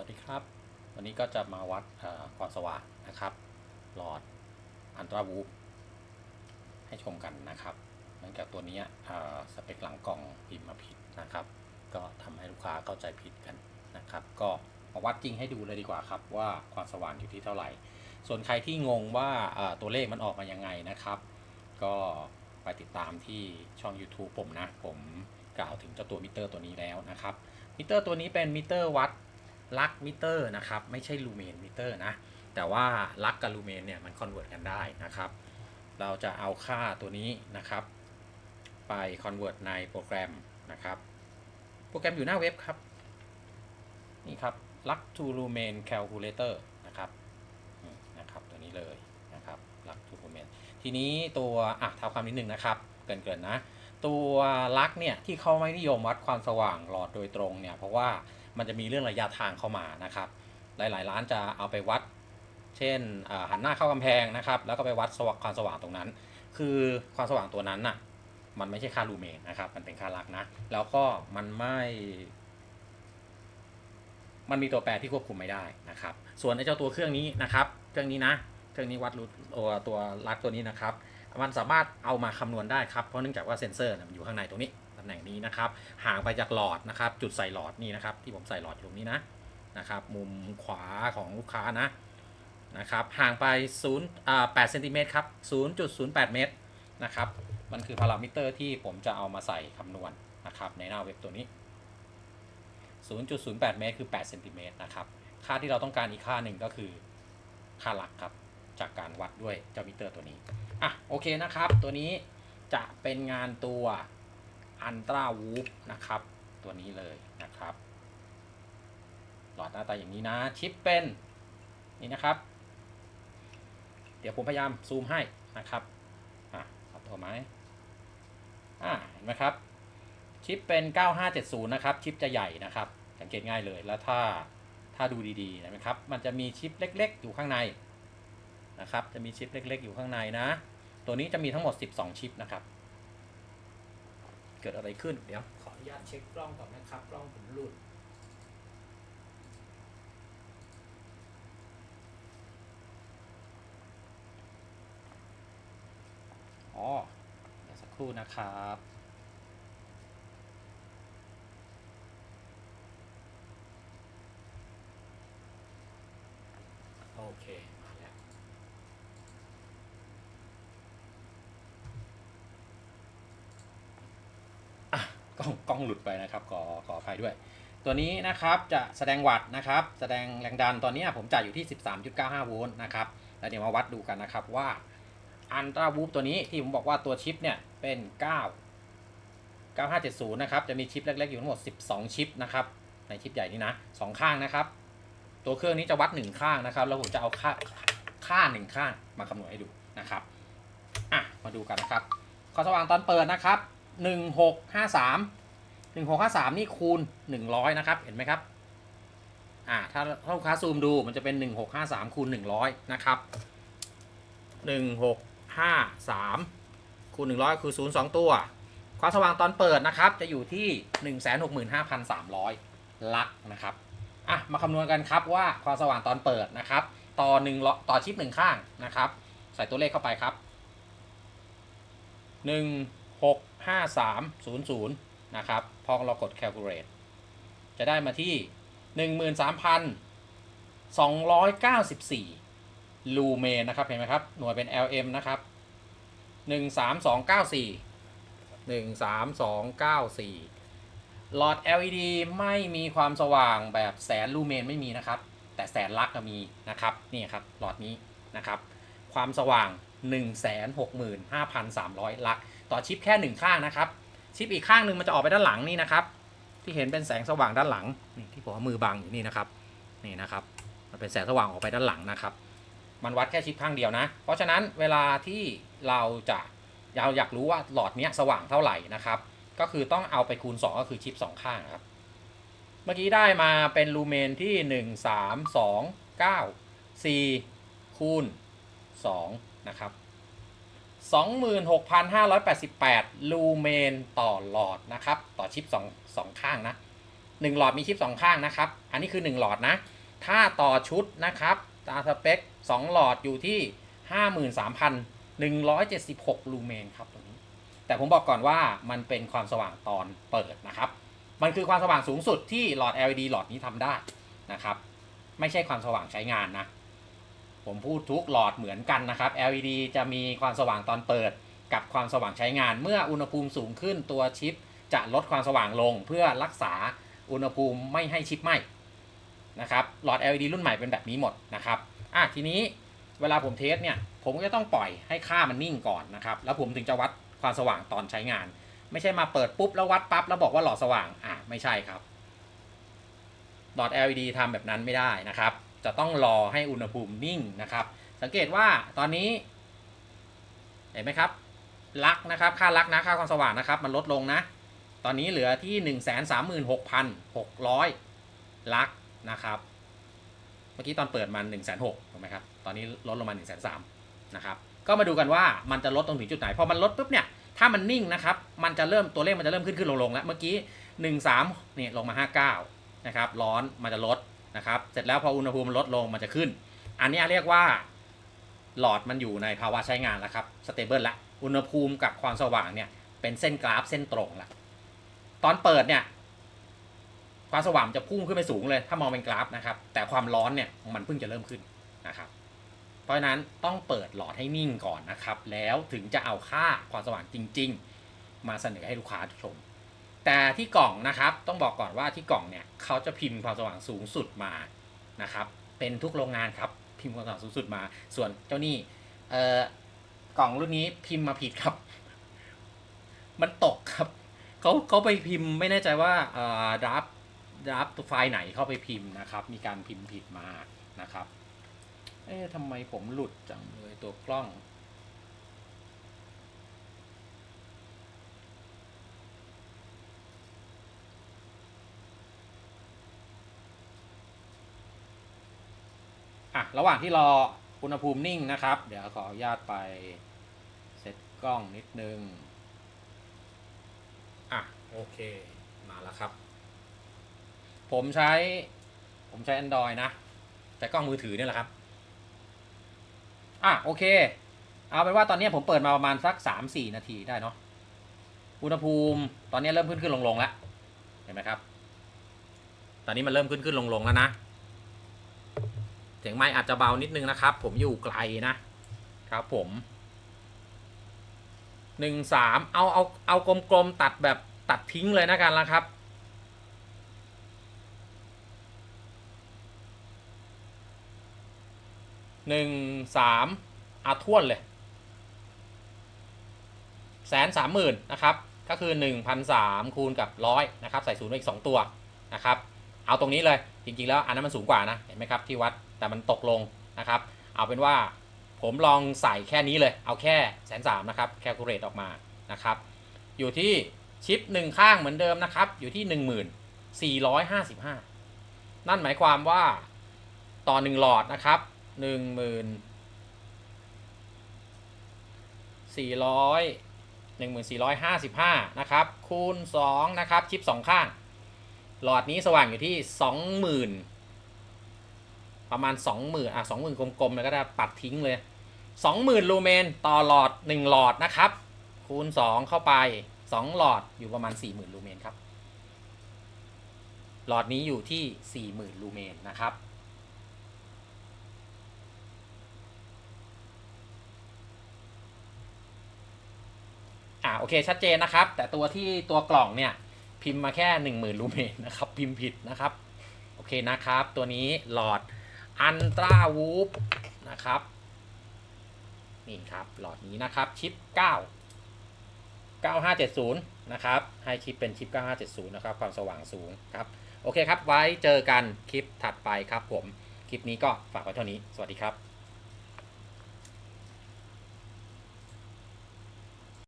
วัสดีครับ วันนี้ก็จะมาวัดความสว่างนะครับ หลอดอันตราวูฟให้ชมกันนะครับเนื่องจากตัวนี้สเปคหลังกล่องพิมพ์มาผิดนะครับ ก็ทำให้ลูกค้าเข้าใจผิดกันนะครับ ก็มาวัดจริงให้ดูเลยดีกว่าครับ ว่าความสว่างอยู่ที่เท่าไหร่ ส่วนใครที่งงว่าตัวเลขมันออกมายังไงนะครับ ก็ไปติดตามที่ช่อง YouTube ผมนะ ผมกล่าวถึงเจ้าตัวมิเตอร์ตัวนี้แล้วนะครับ มิเตอร์ตัวนี้เป็นมิเตอร์วัด ลักมิเตอร์นะครับไม่ใช่ลูเมนมิเตอร์นะแต่ว่าลักกับลูเมนเนี่ยมันคอนเวิร์ตกันได้นะครับ เราจะเอาค่าตัวนี้นะครับ ไปคอนเวิร์ตในโปรแกรมนะครับ โปรแกรมอยู่หน้าเว็บครับ นี่ครับ Luck to Lumen Calculator นะครับนะครับตัวนี้เลยนะครับ Luck to Lumen ทีนี้ตัวอะเท้าความนิดนึงนะครับ เกินๆนะ ตัวลักเนี่ยที่เขาไม่นิยมวัดความสว่างหลอดโดยตรงเนี่ยเพราะว่า มันจะมีเรื่องระยะทางเข้ามานะครับ หลายๆ ร้านจะเอาไปวัด เช่นหันหน้าเข้ากำแพงนะครับ แล้วก็ไปวัดสว่างความสว่างตรงนั้น คือความสว่างตัวนั้นน่ะ มันไม่ใช่ค่าลูเมนนะครับ มันเป็นค่าลักนะ แล้วก็มันไม่ มันมีตัวแปรที่ควบคุมไม่ได้นะครับ ส่วนไอ้เจ้าตัวเครื่องนี้นะครับ เครื่องนี้นะ เครื่องนี้วัดรูตัวตัวลักตัวนี้นะครับ มันสามารถเอามาคำนวณได้ครับ เพราะเนื่องจากว่าเซ็นเซอร์มันอยู่ข้างในตรงนี้ ตำแหน่งนี้นะครับห่างไปจากหลอดนะครับจุดใส่หลอดนี่นะครับที่ผมใส่หลอดอยู่ตรงนี้นะนะครับมุมขวาของลูกค้านะนะครับห่างไป0อ่า8เซนติเมตรครับ0.08 เมตรนะครับมันคือพารามิเตอร์ที่ผมจะเอามาใส่คำนวณนะครับในหน้าเว็บตัวนี้ 0.08 เมตรคือ8เซนติเมตรนะครับค่าที่เราต้องการอีกค่าหนึ่งก็คือค่าหลักครับจากการวัดด้วยเจ้ามิเตอร์ตัวนี้อะโอเคนะครับ ตัวนี้จะเป็นงานตัว อันตราวูฟนะครับ ตัวนี้เลยนะครับ หลอดหน้าตาอย่างนี้นะ ชิปเป็นนี่นะครับ เดี๋ยวผมพยายามซูมให้นะครับอะเอาตัวไหมอ่าเห็นไหมครับ ชิปเป็น 9570 นะครับ ชิปจะใหญ่นะครับ สังเกตง่ายเลย แล้วถ้าถ้าดูดีๆนะครับ มันจะมีชิปเล็ก ๆ อยู่ข้างในนะครับ จะมีชิปเล็ก ๆ อยู่ข้างในนะ ตัวนี้จะมีทั้งหมด 12 ชิปนะครับ เกิดอะไรขึ้นเดี๋ยวขออนุญาตเช็คกล้องก่อนนะครับกล้องผมหลุดอ๋อเดี๋ยวสักครู่นะครับโอเค มาแล้ว อะ กล้องกล้องหลุดไปนะครับขอขออภัยด้วย ตัวนี้นะครับจะแสดงวัตต์นะครับ แสดงแรงดันตอนนี้ผมจ่ายอยู่ที่ 13.95 โวลต์นะครับแล้วเดี๋ยวมาวัดดูกันนะครับว่าอันตราวูฟตัวนี้ที่ผมบอกว่าตัวชิปเนี่ยเป็น 9 9570 นะครับ จะมีชิปเล็กๆ อยู่ทั้งหมด 12 ชิปนะครับ ในชิปใหญ่นี้นะสองข้างนะครับ ตัวเครื่องนี้จะวัด 1 ข้างนะครับ แล้วผมจะเอาค่าค่า 1 ข้างมาคำนวณให้ดูนะครับ อะ มาดูกันนะครับความสว่างตอนเปิดนะครับ 1653 1653นี่คูณ100นะครับ เห็นไหมครับอ่าถ้าถ้าลูกค้าซูมดูมันจะเป็น1653คูณ100นะครับ1653คูณ100คือ0 2ตัว ความสว่างตอนเปิดนะครับ จะอยู่ที่165,300ลักนะครับอะมาคำนวณกันครับว่าความสว่างตอนเปิดนะครับ ต่อ1ล้อต่อชิป1ข้างนะครับ ใส่ตัวเลขเข้าไปครับ165300นะครับ พอเรากด calculate จะได้มาที่ 13,294 ลูเมนนะครับ เห็นไหมครับ หน่วยเป็น LM นะครับ 13294 13294 หลอด LED ไม่มีความสว่างแบบแสนลูเมนไม่มีนะครับ แต่แสนลักก็มีนะครับ นี่ครับ หลอดนี้นะครับ ความสว่าง 165,300 ลัก ต่อชิปแค่หนึ่งข้างนะครับ ชิปอีกข้างหนึ่งมันจะออกไปด้านหลังนี่นะครับ ที่เห็นเป็นแสงสว่างด้านหลังนี่ที่ผมเอามือบังอยู่นี่นะครับนี่นะครับ มันเป็นแสงสว่างออกไปด้านหลังนะครับ มันวัดแค่ชิปข้างเดียวนะ เพราะฉะนั้นเวลาที่เราจะเราอยากรู้ว่าหลอดนี้สว่างเท่าไหร่นะครับ ก็คือต้องเอาไปคูณ 2 ก็คือชิป 2 ข้างครับ เมื่อกี้ได้มาเป็นลูเมนที่ 1 3 2 9 4 คูณ 2 นะครับ 26,588 ลูเมนต่อหลอดนะครับ ต่อชิป2 2ข้างนะ 1 หลอดมีชิป 2 ข้างนะครับ อันนี้คือ 1 หลอดนะ ถ้าต่อชุดนะครับ ตามสเปค 2 หลอดอยู่ที่ 53,176 ลูเมนครับตัวนี้ แต่ผมบอกก่อนว่ามันเป็นความสว่างตอนเปิดนะครับ มันคือความสว่างสูงสุดที่หลอด LED หลอดนี้ทำได้นะครับ ไม่ใช่ความสว่างใช้งานนะ ผมพูดทุกหลอดเหมือนกันนะครับ LED จะมีความสว่างตอนเปิด กับความสว่างใช้งาน เมื่ออุณหภูมิสูงขึ้นตัวชิป จะลดความสว่างลงเพื่อรักษาอุณหภูมิไม่ให้ชิปไหม้นะครับ หลอด LED รุ่นใหม่เป็นแบบนี้หมดนะครับ อะทีนี้เวลาผมเทสเนี่ย ผมก็จะต้องปล่อยให้ค่ามันนิ่งก่อนนะครับ แล้วผมถึงจะวัดความสว่างตอนใช้งาน ไม่ใช่มาเปิดปุ๊บแล้ววัดปั๊บแล้วบอกว่าหลอดสว่าง อะไม่ใช่ครับ หลอด LED ทำแบบนั้นไม่ได้นะครับ จะต้องรอให้อุณหภูมินิ่งนะครับ สังเกตว่าตอนนี้ เห็นไหมครับ ลักนะครับ ค่าลักนะ ค่าความสว่างนะครับ มันลดลงนะ ตอนนี้เหลือที่ 136,600 ลักนะครับ เมื่อกี้ตอนเปิดมัน 1 6 0 0 0ถูกไหมครับ ตอนนี้ลดลงมา 1 3 0 0 0นะครับ ก็มาดูกันว่ามันจะลดตรงถึงจุดไหน พอมันลดปุ๊บเนี่ย ถ้ามันนิ่งนะครับ มันจะเริ่มตัวเลขมันจะเริ่มขึ้นขึ้นลงลงแล้ว เมื่อกี้ 13เนี่ยลงมา 59นะครับ ร้อนมันจะลด นะครับ เสร็จแล้วพออุณหภูมิลดลงมันจะขึ้น อันนี้เรียกว่าหลอดมันอยู่ในภาวะใช้งานแล้วครับสเตเบิลละอุณหภูมิกับความสว่างเนี่ยเป็นเส้นกราฟเส้นตรงละตอนเปิดเนี่ยความสว่างจะพุ่งขึ้นไปสูงเลย ถ้ามองเป็นกราฟนะครับ แต่ความร้อนเนี่ยมันเพิ่งจะเริ่มขึ้นนะครับ เพราะฉะนั้นต้องเปิดหลอดให้นิ่งก่อนนะครับ แล้วถึงจะเอาค่าความสว่างจริง ๆ มาเสนอให้ลูกค้าชม แต่ที่กล่องนะครับต้องบอกก่อนว่าที่กล่องเนี่ยเขาจะพิมพ์ความสว่างสูงสุดมานะครับ เป็นทุกโรงงานครับพิมพ์ความสว่างสูงสุดมา ส่วนเจ้านี่เอ่อกล่องรุ่นนี้พิมพ์มาผิดครับ มันตกครับเขาเขาไปพิมพ์ไม่แน่ใจว่าเอ่อดับดับไฟล์ไหนเข้าไปพิมพ์นะครับ มีการพิมพ์ผิดมานะครับ เอ๊ะทำไมผมหลุดจังเลยตัวกล้อง อะระหว่างที่รออุณหภูมินิ่งนะครับ เดี๋ยวขออนุญาตไปเซตกล้องนิดนึง อะโอเคมาแล้วครับ ผมใช้ ผมใช้ Android นะแต่กล้องมือถือเนี่ยแหละครับ อะโอเค เอาเป็นว่าตอนนี้ผมเปิดมาประมาณสัก 3-4 นาทีได้เนาะอุณหภูมิตอนนี้เริ่มขึ้นขึ้นลงลงแล้วเห็นไหมครับ ตอนนี้มันเริ่มขึ้นขึ้นลงลงแล้วนะ เสียงไม้อาจจะเบานิดนึงนะครับ ผมอยู่ไกลนะครับผมหนึ่งสามเอาเอาเอากลมๆตัดแบบตัดทิ้งเลยนะกันละครับ หนึ่งสามอาท่วนเลยแสนสามหมื่นนะครับ ก็คือหนึ่งพันสามคูณกับร้อยนะครับ ใส่ศูนย์ไว้อีกสองตัวนะครับ เอาตรงนี้เลยจริงๆแล้วอันนั้นมันสูงกว่านะ เห็นไหมครับที่วัด แต่มันตกลงนะครับ เอาเป็นว่าผมลองใส่แค่นี้เลย เอาแค่แสนสามนะครับแคลคูลเลตออกมานะครับ อยู่ที่ชิปหนึ่งข้างเหมือนเดิมนะครับ อยู่ที่หนึ่งหมื่นสี่ร้อยห้าสิบห้านั่นหมายความว่าต่อหนึ่งหลอดนะครับหนึ่งหมื่นสี่ร้อยหนึ่งหมื่นสี่ร้อยห้าสิบห้านะครับ คูณสองนะครับ ชิปสองข้าง หลอดนี้สว่างอยู่ที่สองหมื่น ประมาณสองหมื่นอะสองหมื่นกลมๆเลยก็ได้ปัดทิ้งเลยสองหมื่นลูเมนต่อหลอดหนึ่งหลอดนะครับ คูณสองเข้าไปสองหลอดอยู่ประมาณสี่หมื่นลูเมนครับ หลอดนี้อยู่ที่สี่หมื่นลูเมนนะครับอ่าโอเคชัดเจนนะครับ แต่ตัวที่ตัวกล่องเนี่ยพิมพ์มาแค่ 10,000 ลูเมนนะครับ พิมพ์ผิดนะครับ โอเคนะครับ ตัวนี้หลอด อันตราวูฟนะครับ นี่ครับ หลอดนี้นะครับ ชิป 9 9570 นะครับ ให้ชิปเป็นชิป 9570 นะครับ ความสว่างสูงครับ โอเคครับ ไว้เจอกันคลิปถัดไปครับผม คลิปนี้ก็ฝากไว้เท่านี้ สวัสดีครับ